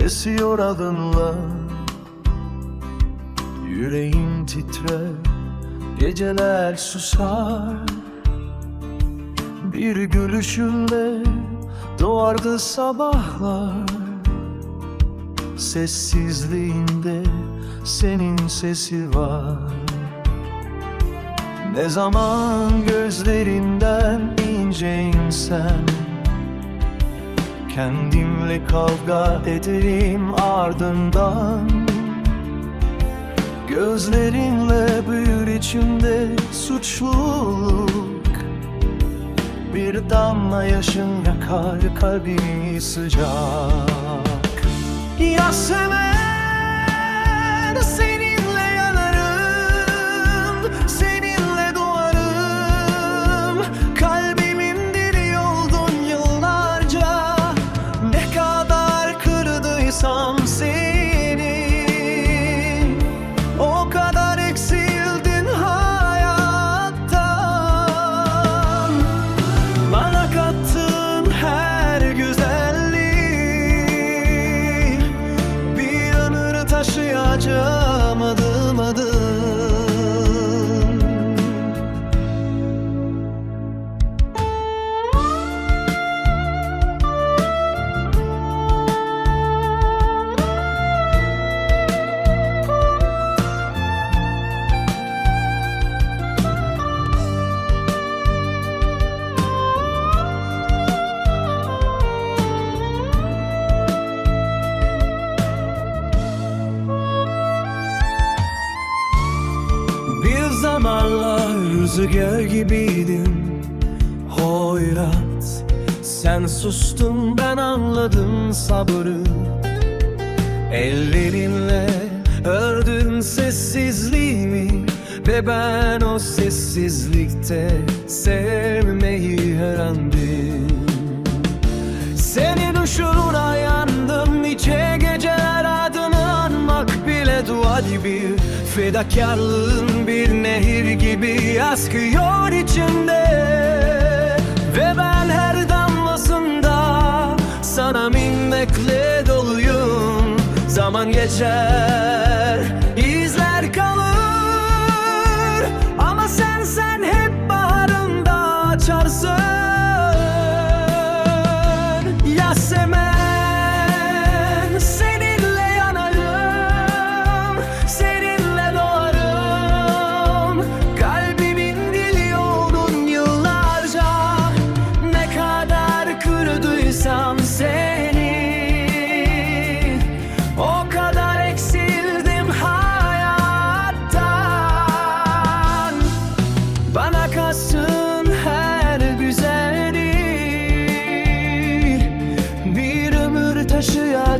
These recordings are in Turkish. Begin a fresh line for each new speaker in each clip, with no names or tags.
Esiyor adınla Yüreğim titrer Geceler susar. Bir gülüşünle Doğardı sabahlar. Sessizliğinde Senin sesi var. Ne zaman gözlerinden ince insem Kendimle kavga ederim ardından. Gözlerinle büyür içimde suçluluk. Bir damla yaşın yakar kalbimi sıcak. Ya rüzgar gibiydin Hoyrat Sen sustun ben anladım sabrı. Ellerinle ördün sessizliğimi Ve ben o sessizlikte sevmeyi öğrendim. Seni düşünür yandım nice geceler adını anmak bile dua gibi. Fedakarlığın nehir gibi askıyor içimde. Ve ben her damlasında sana minnetle doluyum. Zaman geçer,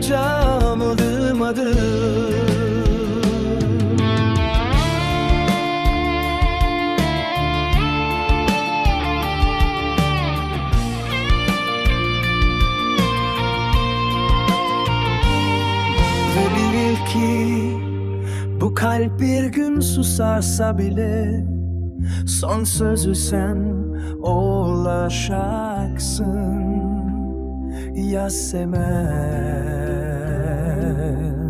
taşıyacağım adım adım. Ve bil ki bu kalp bir gün susarsa bile Son sözü sen ulaşacaksın. Yasemen smile